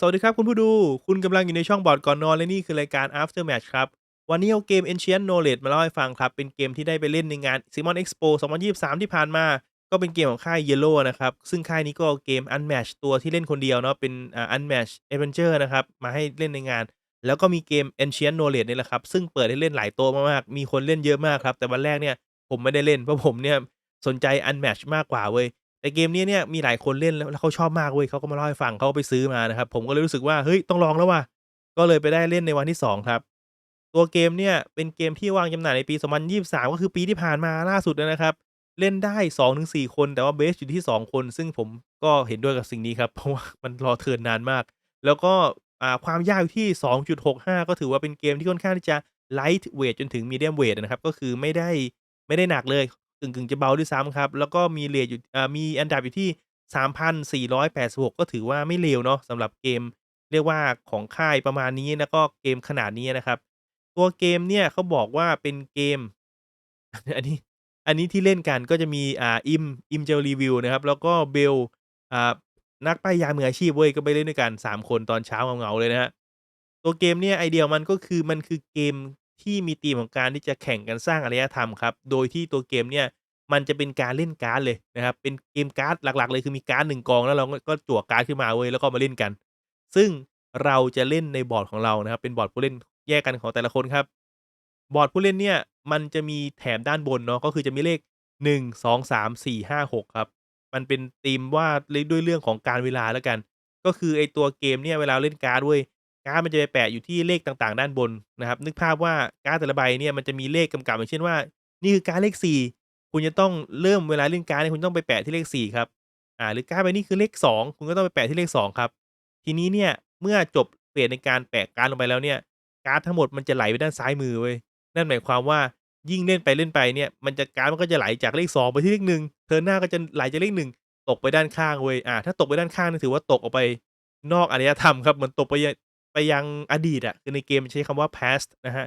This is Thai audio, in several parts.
สวัสดีครับคุณผู้ดู คุณกำลังอยู่ในช่องบอร์ดก่อนนอน และนี่คือรายการ After Match ครับ วันนี้เอาเกม Ancient Knowledge มาเล่าให้ฟังครับ เป็นเกมที่ได้ไปเล่นในงาน CMON Expo 2023 ที่ผ่านมา ก็เป็นเกมของค่าย Yellow นะครับ ซึ่งค่ายนี้ก็เอาเกม Unmatched ตัวที่เล่นคนเดียวเนาะเป็น Unmatched Adventure นะครับ มาให้เล่นในงาน แล้วก็มีเกม Ancient Knowledge นี่แหละครับ ซึ่งเปิดให้เล่นหลายโต๊ะมากๆมีคนเล่นเยอะมากครับแต่วันแรกเนี่ยผมไม่ได้เล่นเพราะผมเนี่ยสนใจ Unmatched มากกว่าเว้ย แต่เกมนี้เนี่ยมีหลายคนเล่นแล้วแล้วเขาชอบมากเว้ยเขาก็มาเล่าให้ฟังเขาไปซื้อมานะครับ ผมก็เลยรู้สึกว่าเฮ้ยต้องลองแล้วว่ะก็เลยไปได้เล่นในวันที่ 2 ครับ ตัวเกมเนี่ยเป็นเกมที่วางจำหน่ายในปี 2023 ก็คือปีที่ผ่านมาล่าสุดนะครับ เล่นได้ 2-4 คน แต่ว่าเบสอยู่ที่ 2 คน ซึ่งผมก็เห็นด้วยกับสิ่งนี้ครับ เพราะว่ามันรอเทิร์นนานมาก แล้วก็ความยากอยู่ที่ 2.65 ก็ถือว่าเป็นเกมที่ค่อนข้างที่จะ Lightweight จนถึง Medium Weight อะนะครับ ก็คือไม่ได้ไม่ได้หนักเลย กึ่งๆจะเบาด้วยซ้ำครับ แล้วก็มีเรตอยู่อ่ามีอันดับอยู่ที่ 3,486 ก็ถือว่าไม่เลวเนาะสำหรับเกม เรียกว่าของค่ายประมาณนี้แล้วก็เกมขนาดนี้นะครับ ตัวเกมเนี่ยเขาบอกว่าเป็นเกม อันนี้ อันนี้ที่เล่นกันก็จะมีอ่าอิมอิมจะรีวิวนะครับ แล้วก็เบลอ่านักป้ายยามืออาชีพเว้ยก็ไปเล่นด้วยกัน 3 คนตอนเช้าเงาๆเลยนะครับตัวเกมเนี่ยไอเดียมันก็คือมันคือเกม ที่มีธีมของการที่จะแข่งกันสร้างอารยธรรมครับ โดยที่ตัวเกมเนี่ยมันจะเป็นการเล่นการ์ดเลยนะครับ เป็นเกมการ์ดหลัก ๆ เลยคือมีการ์ด1กองแล้วเราก็จั่วการ์ดขึ้นมาเว้ยแล้วก็มาเล่นกัน ซึ่งเราจะเล่นในบอร์ดของเรานะครับ เป็นบอร์ดผู้เล่นแยกกันของแต่ละคนครับ บอร์ดผู้เล่นเนี่ยมันจะมีแถบด้านบนเนาะก็คือจะมีเลข 1 2 3 4 5 6 ครับ มันเป็นธีมว่าด้วยด้วยเรื่องของการเวลาแล้วกัน ก็คือไอ้ตัวเกมเนี่ยเวลาเล่นการ์ดเว้ย การ์ดมันจะไปแปะอยู่ที่เลขต่างๆ ด้านบนนะครับ นึกภาพว่าการ์ดแต่ละใบเนี่ยมันจะมีเลขกำกับอย่างเช่นว่า นี่คือการ์ดเลข 4 คุณจะต้องเริ่มเวลาเล่นการ์ดเนี่ยคุณต้องไปแปะที่เลข 4 ครับอ่าหรือการ์ดใบนี้คือเลข 2 คุณก็ต้องไปแปะที่เลข 2 ครับ ทีนี้เนี่ยเมื่อจบเฟสในการแปะการ์ดลงไปแล้วเนี่ยการ์ดทั้งหมดมันจะไหลไปด้านซ้ายมือเว้ยนั่นหมายความว่ายิ่งเล่นไปเล่นไปเนี่ยมันจะการ์ดมันก็จะไหลจากเลข 2 ไปที่เลข1เทิร์นหน้าก็จะไหลจากเลข1ตกไปด้านข้างเว้ยอ่าถ้าตกไปด้านข้างนี่ถือว่าตกออกไปนอกอารยธรรมครับเหมือนตกไป ไปยังอดีตอะคือในเกมใช้คำว่า Past นะครับ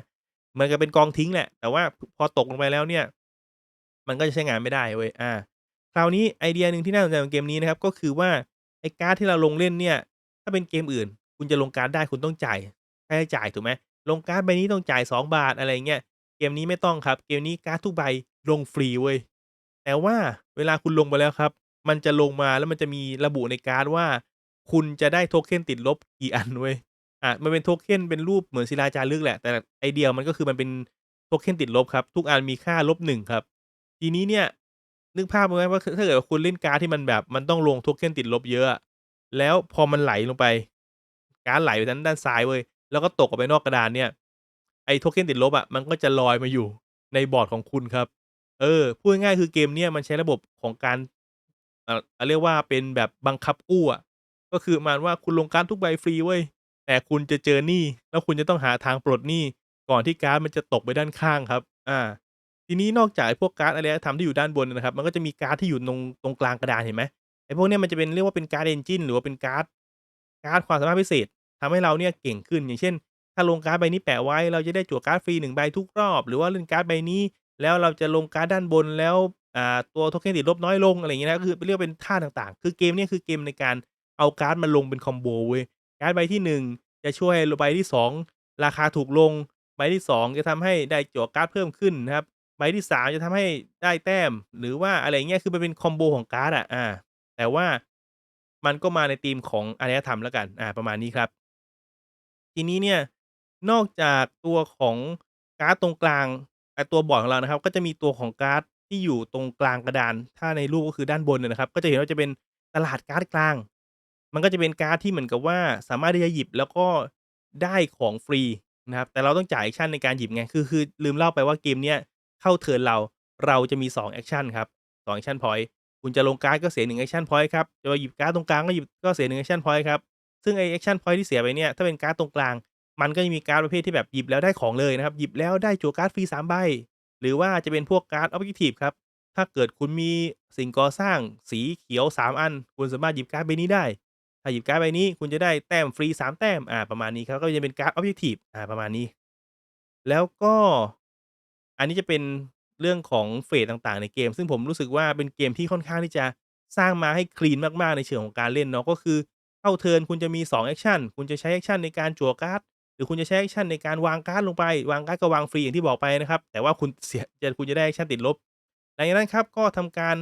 เหมือนกับเป็นกองทิ้งแหละ แต่ว่าพอตกลงไปแล้วเนี่ย มันก็จะใช้งานไม่ได้เว้ย อ่า คราวนี้ไอเดียหนึ่งที่น่าสนใจของเกมนี้นะครับ ก็คือว่าไอการ์ดที่เราลงเล่นเนี่ย ถ้าเป็นเกมอื่น คุณจะลงการ์ดได้คุณต้องจ่ายค่าใช้จ่ายถูกไหมลงการ์ดใบนี้ต้องจ่าย 2 บาทอะไรเงี้ย เกมนี้ไม่ต้องครับ เกมนี้การ์ดทุกใบลงฟรีเว้ย แต่ว่าเวลาคุณลงไปแล้วครับ มันจะลงมาแล้วมันจะมีระบุในการ์ดว่า คุณจะได้โทเค็นติดลบกี่อันเว้ย อ่า มันเป็นโทเค็นเป็นรูปเหมือนศิลาจารึกแหละ แต่ไอเดียมันก็คือมันเป็นโทเค็นติดลบครับ ทุกอันมีค่า -1 ครับ ทีนี้เนี่ย นึกภาพไหมว่าถ้าเกิดว่าคุณเล่นการ์ดที่มันแบบมันต้องลงโทเค็นติดลบเยอะ แล้วพอมันไหลลงไป การ์ดไหลไปทางด้านซ้ายเว้ย แล้วก็ตกออกไปนอกกระดานเนี่ย ไอ้โทเค็นติดลบอะมันก็จะลอยมาอยู่ในบอร์ดของคุณครับ เออ พูดง่ายคือเกมเนี้ยมันใช้ระบบของการเอ่อเรียกว่าเป็นแบบบังคับกู้อะก็คือมาณว่าคุณลงการ์ดทุกใบฟรีเว้ย แต่คุณจะเจอหนี้แล้วคุณจะต้องหาทางปลดหนี้ก่อนที่การ์ดมันจะตกไปด้านข้างครับ อ่า ทีนี้นอกจากพวกการ์ดอารยธรรมที่อยู่ด้านบนนะครับ มันก็จะมีการ์ดที่อยู่ตรงตรงกลางกระดานเห็นไหมไอ้พวกเนี้ยมันจะเป็นเรียกว่าเป็นการ์ด Engine หรือว่าเป็นการ์ดการ์ดความสามารถพิเศษทำให้เราเนี่ยเก่งขึ้น อย่างเช่น ถ้าลงการ์ดใบนี้แปะไว้ เราจะได้จั่วการ์ดฟรี1ใบทุกรอบ หรือว่าเล่นการ์ดใบนี้ แล้วเราจะลงการ์ดด้านบนแล้วอ่าตัวโทเค็นติดลบน้อยลงอะไรอย่างเงี้นะคือเรียกว่าเป็นท่าต่างๆ คือเกมเนี้ยคือเกมในการเอาการ์ดมาลงเป็นคอมโบเว้ย การ์ดใบที่ 1 จะช่วยรใบที่ 2 ราคาถูกลง ใบที่ 2 จะทำให้ได้จั่วการ์ดเพิ่มขึ้นนะครับ ใบที่ 3 จะทำให้ได้แต้ม หรือว่าอะไรเงี้ย คือมันเป็นคอมโบของการ์ดอะอาแต่ว่ามันก็มาในธีมของอารยธรรมแล้วกัน อ่า ประมาณนี้ครับ ทีนี้เนี่ย นอกจากตัวของการ์ดตรงกลางไอตัวบอร์ดของเรานะครับ ก็จะมีตัวของการ์ดที่อยู่ตรงกลางกระดาน ถ้าในรูปก็คือด้านบนนะครับ ก็จะเห็นว่าจะเป็นตลาดการ์ดกลาง มันก็จะเป็นการ์ดที่เหมือนกับว่าสามารถที่จะหยิบแล้วก็ได้ของฟรีนะครับ แต่เราต้องจ่ายแอกชันในการหยิบไง คือคือลืมเล่าไปว่าเกมเนี้ยเข้าเทิร์นเราเราจะมี2แอกชันครับ2แอกชันพอยต์คุณจะลงการ์ดก็เสีย1แอกชันพอยต์ครับ จะหยิบการ์ดตรงกลางก็หยิบก็เสีย1แอกชันพอยต์ครับ ซึ่งไอแอกชันพอยต์ที่เสียไปเนี่ยถ้าเป็นการ์ดตรงกลาง มันก็จะมีการ์ดประเภทที่แบบหยิบแล้วได้ของเลยนะครับ หยิบแล้วได้จั่วการ์ดฟรี3ใบ หรือว่าจะเป็นพวกการ์ดออบเจกทิฟครับ ถ้าเกิดคุณมีสิ่งก่อสร้างสีเขียว 3 อัน คุณสามารถหยิบการ์ดใบนี้ได้ ถ้าหยิบการ์ดใบนี้คุณจะได้แต้มฟรี 3 แต้มอ่าประมาณนี้ครับก็จะเป็นการ์ดออบเจกทิฟอ่าประมาณนี้ แล้วก็อันนี้จะเป็นเรื่องของเฟสต่างๆ ในเกม ซึ่งผมรู้สึกว่าเป็นเกมที่ค่อนข้างที่จะสร้างมาให้คลีนมากๆในเชิงของการเล่นเนาะก็คือเข้าเทิร์นคุณจะมี2แอกชันคุณจะใช้แอกชันในการจั่วการ์ดหรือคุณจะใช้แอกชันในการวางการ์ดลงไป วางการ์ดก็วางฟรีอย่างที่บอกไปนะครับแต่ว่าคุณเสียจะคุณจะได้แอกชันติดลบหลังจากนั้นครับก็ทำการ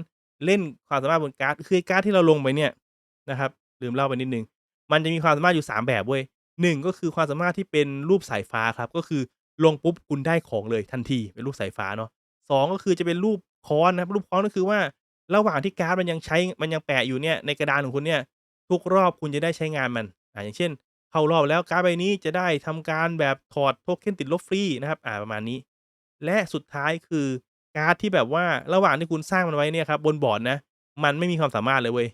เล่นความสามารถบนการ์ดคือการ์ดที่เราลงไปเนี่ยนะครับ ลืมเล่าไปนิดนึง มันจะมีความสามารถอยู่ 3 แบบเว้ย1ก็คือความสามารถที่เป็นรูปสายฟ้าครับ ก็คือลงปุ๊บคุณได้ของเลยทันทีเป็นรูปสายฟ้าเนาะ2ก็คือจะเป็นรูปค้อนนะครับรูปค้อนก็คือว่าระหว่างที่การ์ดมันยังใช้มันยังแปะอยู่เนี่ยในกระดานของคุณเนี่ยทุกรอบคุณจะได้ใช้งานมันอ่าอย่างเช่น เข้ารอบแล้วการ์ดใบนี้จะได้ทำการแบบถอดโทเค็นติดลบฟรีนะครับอ่าประมาณนี้ และสุดท้ายคือการ์ดที่แบบว่าระหว่างที่คุณสร้างมันไว้เนี่ยครับบนบอร์ดนะ มันไม่มีความสามารถเลยเว้ย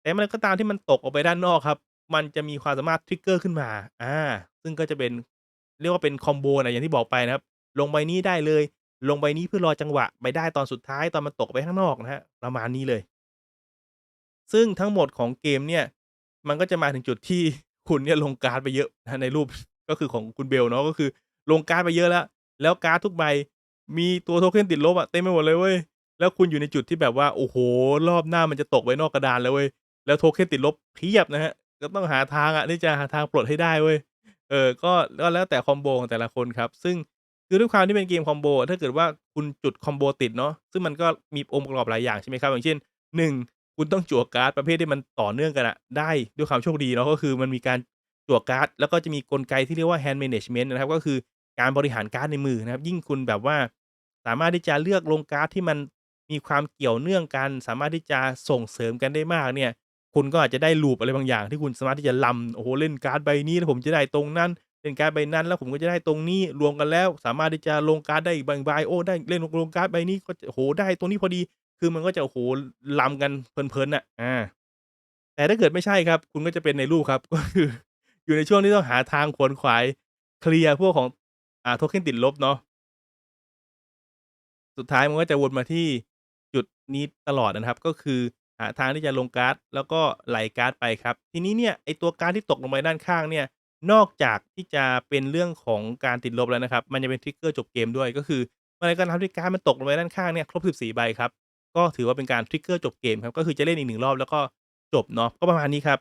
แต่เมื่อไรก็ตามที่มันตกออกไปด้านนอกครับ มันจะมีความสามารถทริกเกอร์ขึ้นมา อ่า ซึ่งก็จะเป็น เรียกว่าเป็นคอมโบนะอย่างที่บอกไปนะครับ ลงใบนี้ได้เลย ลงใบนี้เพื่อรอจังหวะไปได้ตอนสุดท้ายตอนมันตกไปข้างนอกนะครับประมาณนี้เลย ซึ่งทั้งหมดของเกมเนี่ย มันก็จะมาถึงจุดที่คุณเนี่ยลงการ์ดไปเยอะนะในรูปก็คือของคุณเบลเนาะก็คือ ลงการ์ดไปเยอะแล้ว แล้วการ์ดทุกใบมีตัวโทเค็นติดลบอะเต็มไปหมดเลยเว้ย แล้วคุณอยู่ในจุดที่แบบว่าโอ้โฮรอบหน้ามันจะตกไปนอกกระดานแล้วเว้ย แล้วโทเค็นติดลบเพียบนะครับก็ต้องหาทางอะที่จะหาทางปลดให้ได้เว้ย เออ ก็ก็แล้วแต่คอมโบของแต่ละคนครับ ซึ่งคือด้วยความที่เป็นเกมคอมโบ ถ้าเกิดว่าคุณจุดคอมโบติดเนาะ ซึ่งมันก็มีองค์ประกอบหลายอย่างใช่ไหมครับ อย่างเช่น1คุณต้องจั่วการ์ดประเภทที่มันต่อเนื่องกันอะได้ด้วยความโชคดีเนาะ ก็คือมันมีการจั่วการ์ด แล้วก็จะมีกลไกที่เรียกว่า Hand Management นะครับ ก็คือการบริหารการ์ดในมือนะครับ ยิ่งคุณแบบว่า สามารถที่จะเลือกลงการ์ดที่มันมีความเกี่ยวเนื่องกัน สามารถที่จะส่งเสริมกันได้มากเนี่ย คุณก็อาจจะได้ loop อะไรบางอย่างที่คุณสามารถที่จะรำโอ้โฮเล่นการ์ดใบนี้แล้วผมจะได้ตรงนั้นเล่นการ์ดใบนั้น แล้วผมก็จะได้ตรงนี้รวมกันแล้ว สามารถที่จะลงการ์ดได้อีกบางใบโอ้ได้เล่นลงการ์ดใบนี้ก็โอ้โฮได้ตรงนี้พอดี คือมันก็จะโอ้โฮรำกันเพลินๆน่ะอ่าแต่ถ้าเกิดไม่ใช่ครับ คุณก็จะเป็นในรูปครับก็คือ อยู่ในช่วงที่ต้องหาทางขวนขวายเคลียร์พวกของอ่าโทเค็นติดลบเนาะสุดท้ายมันก็จะวนมาที่จุดนี้ตลอดนะครับ ก็คือ หาทางที่จะลงการ์ดแล้วก็ไหลการ์ดไปครับ ทีนี้เนี่ยไอตัวการ์ดที่ตกลงไปด้านข้างเนี่ยนอกจากที่จะเป็นเรื่องของการติดลบแล้วนะครับ มันจะเป็นทริกเกอร์จบเกมด้วยก็คือเมื่อไรก็ตามที่การ์ดมันตกลงไปด้านข้างเนี่ยครบ 14 ใบครับ ก็ถือว่าเป็นการทริกเกอร์จบเกมครับก็คือจะเล่นอีก1รอบแล้วก็จบเนาะก็ประมาณนี้ครับ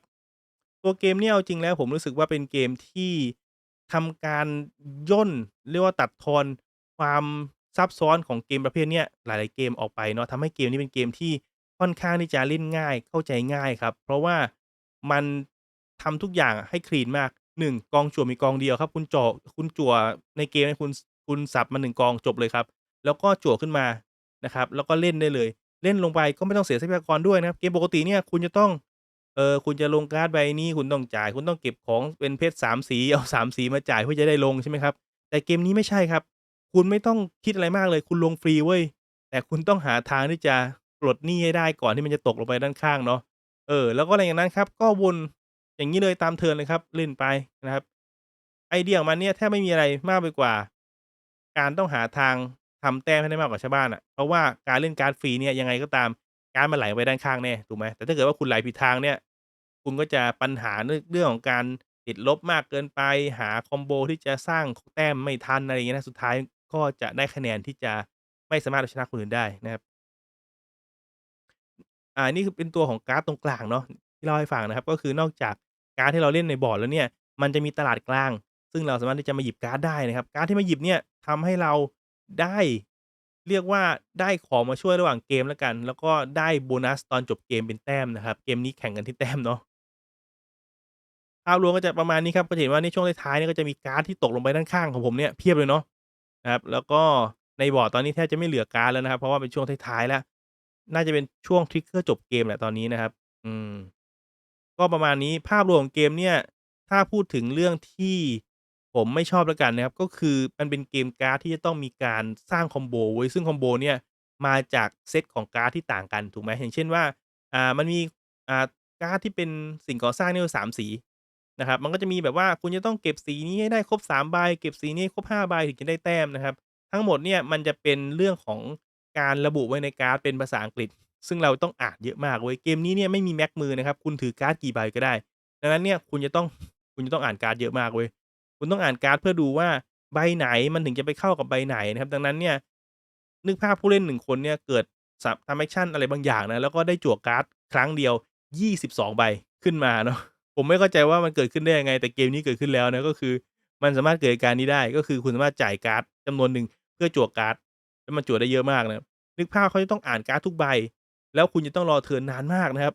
ตัวเกมเนี่ยเอาจริงแล้วผมรู้สึกว่าเป็นเกมที่ทำการย่นเรียกว่าตัดทอนความซับซ้อนของเกมประเภทเนี้ยหลาย ๆ เกมออกไปเนาะทำให้เกมนี้เป็นเกมที่ ค่อนข้างที่จะเล่นง่ายเข้าใจง่ายครับ เพราะว่ามันทำทุกอย่างให้คลีนมาก 1 กองจั่วมีกองเดียวครับ คุณจ่อคุณจั่วในเกมนี่ยคุณคุณสับมา1กองจบเลยครับ แล้วก็จั่วขึ้นมานะครับ แล้วก็เล่นได้เลย เล่นลงไปก็ไม่ต้องเสียทรัพยากรด้วยนะครับ เกมปกติเนี่ยคุณจะต้องเออคุณจะลงการ์ดใบนี้คุณต้องจ่าย คุณต้องเก็บของเป็นเพชร3สีเอา3สีมาจ่ายเพื่อจะได้ลงใช่ไหมครับ แต่เกมนี้ไม่ใช่ครับ คุณไม่ต้องคิดอะไรมากเลย คุณลงฟรีเว้ยแต่คุณต้องหาทางที่จะ ปลดหนี้ให้ได้ก่อนที่มันจะตกลงไปด้านข้างเนาะเออ แล้วก็หลังจากนั้นครับ ก็วนอย่างงี้เลยตามเทินเลยครับเล่นไปนะครับ ไอเดียของมันเนี่ยแทบไม่มีอะไรมากไปกว่า การต้องหาทางทำแต้มให้ได้มากกว่าชาวบ้านอะเพราะว่าการเล่นการ์ดฟรีเนี่ยยังไงก็ตามการมันไหลไปด้านข้างแน่ถูกไหมแต่ถ้าเกิดว่าคุณไหลผิดทางเนี่ย คุณก็จะปัญหาเรื่องของการติดลบมากเกินไป หาคอมโบที่จะสร้างแต้มไม่ทันอะไรอย่างงี้นะสุดท้ายก็จะได้คะแนนที่จะไม่สามารถเอาชนะคนอื่นได้นะครับ อ่า นี่คือเป็นตัวของการ์ดตรงกลางเนาะ ที่เล่าให้ฟังนะครับ ก็คือนอกจากการ์ดที่เราเล่นในบอร์ดแล้วเนี่ย มันจะมีตลาดกลาง ซึ่งเราสามารถที่จะมาหยิบการ์ดได้นะครับ การ์ดที่มาหยิบเนี่ยทำให้เราได้ เรียกว่าได้ของมาช่วยระหว่างเกมแล้วกัน แล้วก็ได้โบนัสตอนจบเกมเป็นแต้มนะครับ เกมนี้แข่งกันที่แต้มเนาะ ภาพรวมก็จะประมาณนี้ครับ ก็จะเห็นว่าในช่วงท้ายๆเนี่ยก็จะมีการ์ดที่ตกลงไปด้านข้างของผมเนี่ยเพียบเลยเนาะ นะครับ แล้วก็ในบอร์ดตอนนี้แทบจะไม่เหลือการ์ดแล้วนะครับ เพราะว่าเป็นช่วงท้ายๆแล้ว น่าจะเป็นช่วงทริกเกอร์จบเกมแหละตอนนี้นะครับ อืม ก็ประมาณนี้ภาพรวมของเกมเนี่ย ถ้าพูดถึงเรื่องที่ผมไม่ชอบแล้วกันนะครับ ก็คือมันเป็นเกมการ์ดที่จะต้องมีการสร้างคอมโบเว้ยซึ่งคอมโบเนี่ย มาจากเซตของการ์ดที่ต่างกันถูกไหมอย่างเช่นว่า อ่ามันมีอ่าการ์ดที่เป็นสิ่งก่อสร้างเนี่ย3สีนะครับ มันก็จะมีแบบว่าคุณจะต้องเก็บสีนี้ให้ได้ครบ3ใบเก็บสีนี้ให้ครบ5ใบถึงจะได้แต้มนะครับ ทั้งหมดเนี่ยมันจะเป็นเรื่องของ การระบุไว้ในการ์ดเป็นภาษาอังกฤษ ซึ่งเราต้องอ่านเยอะมากเว้ยเกมนี้เนี่ยไม่มีแม็กมือนะครับคุณถือการ์ดกี่ใบก็ได้ ดังนั้นเนี่ยคุณจะต้องคุณจะต้องอ่านการ์ดเยอะมากเว้ยคุณต้องอ่านการ์ดเพื่อดูว่าใบไหนมันถึงจะไปเข้ากับใบไหนนะครับ ดังนั้นเนี่ยนึกภาพผู้เล่น1คนเนี่ยเกิดทำแอกชันอะไรบางอย่างนะแล้วก็ได้จั่วการ์ดครั้งเดียว 22 ใบขึ้นมาเนาะผมไม่เข้าใจว่ามันเกิดขึ้นได้ยังไง แต่เกมนี้เกิดขึ้นแล้วนะก็คือ มันสามารถเกิดการนี้ได้ก็คือคุณสามารถจ่ายการ์ดจำนวนหนึ่งเพื่อจั่วการ์ด แล้วมันจั่วได้เยอะมากนะครับนึกภาพเขาจะต้องอ่านการ์ดทุกใบ แล้วคุณจะต้องรอเทิร์นนานมากนะครับ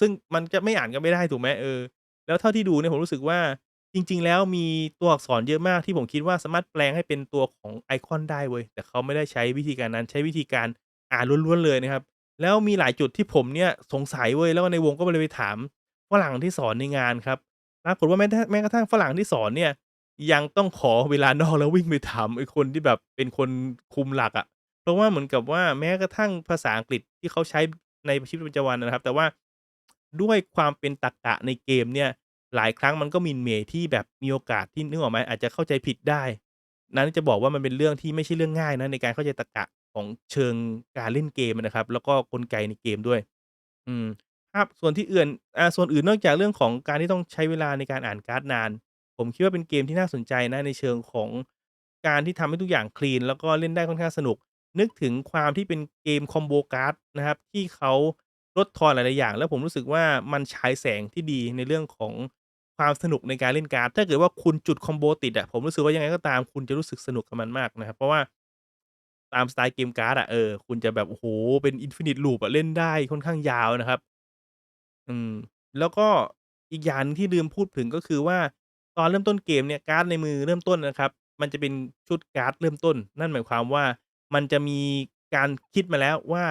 ซึ่งมันจะไม่อ่านก็ไม่ได้ถูกไหมเออ แล้วเท่าที่ดูเนี่ยผมรู้สึกว่าจริง ๆ แล้วมีตัวอักษรเยอะมากที่ผมคิดว่าสามารถแปลงให้เป็นตัวของไอคอนได้เว้ยแต่เขาไม่ได้ใช้วิธีการนั้นใช้วิธีการอ่านล้วนๆเลยนะครับ แล้วมีหลายจุดที่ผมเนี่ยสงสัยเว้ยแล้วในวงก็เลยไปถามฝรั่งที่สอนในงานครับปรากฏว่าแม้แท้แม้กระทั่งฝรั่งที่สอนเนี่ย ยังต้องขอเวลานอก แล้ววิ่งไปถามไอ้คนที่แบบเป็นคนคุมหลักอะ เพราะว่าเหมือนกับว่า แม้กระทั่งภาษาอังกฤษที่เขาใช้ในชีวิตประจำวันนะครับ แต่ว่า ด้วยความเป็นตรรกะในเกมเนี่ย หลายครั้งมันก็มิ่นเหม่ที่แบบมีโอกาสที่นึกออกไหม อาจจะเข้าใจผิดได้ นั้นจะบอกว่า มันเป็นเรื่องที่ไม่ใช่เรื่องง่ายนะ ในการเข้าใจตรรกะของเชิงการเล่นเกมอะนะครับ แล้วก็กลไกในเกมด้วย อืม ครับ ส่วนที่อื่น อ่า ส่วนอื่นนอกจากเรื่องของการที่ต้องใช้เวลาในการอ่านการ์ดนาน ผมคิดว่าเป็นเกมที่น่าสนใจนะ ในเชิงของการที่ทำให้ทุกอย่างคลีน แล้วก็เล่นได้ค่อนข้างสนุก นึกถึงความที่เป็นเกมคอมโบการ์ดนะครับ ที่เขาลดทอนหลายๆอย่าง แล้วผมรู้สึกว่ามันฉายแสงที่ดีในเรื่องของความสนุกในการเล่นการ์ด ถ้าเกิดว่าคุณจุดคอมโบติดอะผมรู้สึกว่ายังไงก็ตามคุณจะรู้สึกสนุกกับมันมากนะครับ เพราะว่าตามสไตล์เกมการ์ดอะเออคุณจะแบบโอ้โฮเป็น Infinite Loop อะเล่นได้ค่อนข้างยาวนะครับ อืม แล้วก็อีกอย่างที่ลืมพูดถึงก็คือว่า ตอนเริ่มต้นเกมเนี่ยการ์ดในมือเริ่มต้นนะครับ มันจะเป็นชุดการ์ดเริ่มต้น นั่นหมายความว่ามันจะมีการคิดมาแล้วว่า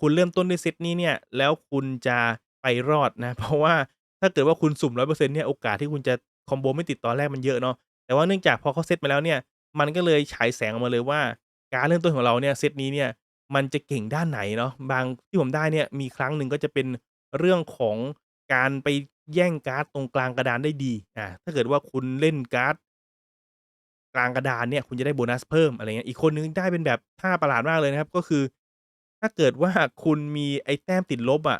คุณเริ่มต้นด้วยเซตนี้เนี่ยแล้วคุณจะไปรอดนะ เพราะว่าถ้าเกิดว่าคุณสุ่ม100%เปอร์เซ็นเนี่ยโอกาสที่คุณจะคอมโบไม่ติดตอนแรกมันเยอะเนาะแต่ว่าเนื่องจากพอเขาเซตมาแล้วเนี่ย มันก็เลยฉายแสงออกมาเลยว่า การเริ่มต้นของเราเนี่ยเซตนี้เนี่ยมันจะเก่งด้านไหนเนาะบางที่ผมได้เนี่ยมีครั้งหนึ่งก็จะเป็นเรื่องของ การไปแย่งการ์ดตรงกลางกระดานได้ดีอ่าถ้าเกิดว่าคุณเล่นการ์ดกลางกระดานเนี่ยคุณจะได้โบนัสเพิ่มอะไรเงี้ยอีกคนหนึ่งได้เป็นแบบท่าประหลาดมากเลยนะครับ ก็คือ ถ้าเกิดว่าคุณมีไอ้แต้มติดลบอะ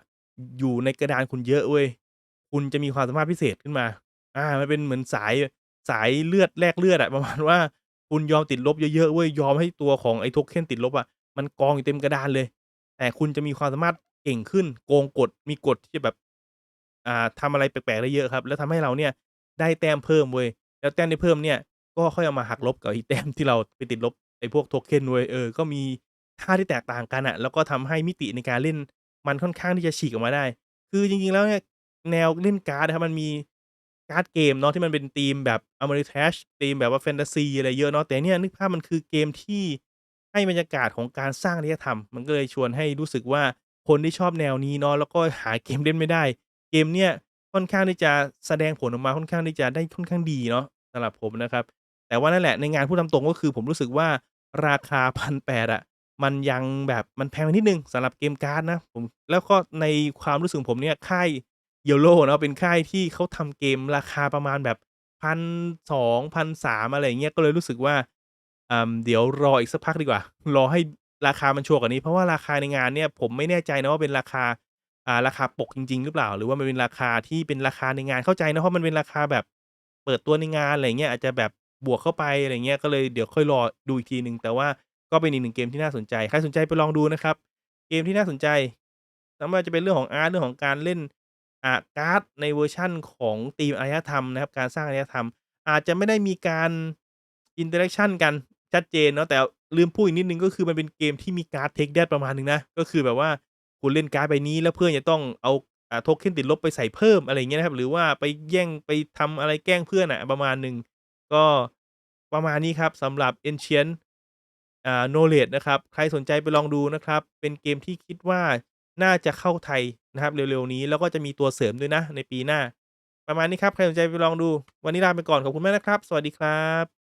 อยู่ในกระดานคุณเยอะเว้ยคุณจะมีความสามารถพิเศษขึ้นมา อ่า มันเป็นเหมือนสายสายเลือดแลกเลือดอะประมาณว่าคุณยอมติดลบเยอะๆเว้ยยอมให้ตัวของไอ้ token ติดลบอะมันกองอยู่เต็มกระดานเลย แต่คุณจะมีความสามารถเก่งขึ้น โกงกฎมีกฎที่จะแบบ อ่าทำอะไรแปลกๆได้เยอะครับ แล้วทำให้เราเนี่ยได้แต้มเพิ่มเว้ยแล้วแต้มที่เพิ่มเนี่ยก็ค่อยเอามาหักลบกับอีแต้มที่เราไปติดลบไอ้พวก token เว้ยเออก็มีท่าที่แตกต่างกันอะแล้วก็ทำให้มิติในการเล่นมันค่อนข้างที่จะฉีกออกมาได้ คือจริงๆแล้วเนี่ยแนวเล่นการ์ดนะครับมันมีการ์ดเกมเนาะที่มันเป็นธีมแบบ Ameritrash ธีมแบบว่าแฟนทาซีอะไรเยอะเนาะแต่เนี่ยนึกภาพมันคือเกมที่ให้บรรยากาศของการสร้างอารยธรรม มันก็เลยชวนให้รู้สึกว่าคนที่ชอบแนวนี้เนาะแล้วก็หาเกมเล่นไม่ได้ เกมเนี่ยค่อนข้างที่จะแสดงผลออกมาค่อนข้างที่จะได้ค่อนข้างดีเนาะสำหรับผมนะครับ แต่ว่านั่นแหละในงานพูดตามตรงก็คือผมรู้สึกว่าราคา1,800อะมันยังแบบมันแพงไปนิดนึงสำหรับเกมการ์ดนะผมแล้วก็ในความรู้สึกผมเนี่ยค่าย Yellow เนาะเป็นค่ายที่เขาทำเกมราคาประมาณแบบ1,200 1,300อะไรอย่างเงี้ยก็เลยรู้สึกว่าอ่าเดี๋ยวรออีกสักพักดีกว่า รอให้ราคามันชัวร์กว่านี้เพราะว่าราคาในงานเนี่ยผมไม่แน่ใจนะว่าเป็นราคา อ่า ราคาปกจริง ๆ หรือเปล่า หรือว่ามันเป็นราคาที่เป็นราคาในงาน เข้าใจนะ เพราะมันเป็นราคาแบบเปิดตัวในงาน อะไรอย่างเงี้ย อาจจะแบบบวกเข้าไป อะไรอย่างเงี้ย ก็เลยเดี๋ยวค่อยรอดูอีกทีหนึ่ง แต่ว่าก็เป็นอีกหนึ่งเกมที่น่าสนใจ ใครสนใจไปลองดูนะครับ เกมที่น่าสนใจแล้วไม่ว่าจะเป็นเรื่องของอาร์ต เรื่องของการเล่น อ่า การ์ดในเวอร์ชันของธีมอารยธรรมนะครับ การสร้างอารยธรรม อาจจะไม่ได้มีการอินเตอร์แอกชันกันชัดเจนเนาะ แต่ลืมพูดอีกนิดหนึ่ง ก็คือมันเป็นเกมที่มีการ์ด Tech Debt ประมาณหนึ่งนะ ก็คือแบบว่า คุณเล่นการ์ดใบนี้แล้วเพื่อนจะต้องเอาอ่า token ติดลบไปใส่เพิ่มอะไรอย่างเงี้ยนะครับ หรือว่าไปแย่งไปทำอะไรแกล้งเพื่อนอะประมาณหนึ่งก็ประมาณนี้ครับสำหรับ Ancient อ่า Knowledge นะครับ ใครสนใจไปลองดูนะครับ เป็นเกมที่คิดว่าน่าจะเข้าไทยนะครับ เร็วๆนี้แล้วก็จะมีตัวเสริมด้วยนะในปีหน้า ประมาณนี้ครับ ใครสนใจไปลองดู วันนี้ลาไปก่อนขอบคุณมากนะครับ สวัสดีครับ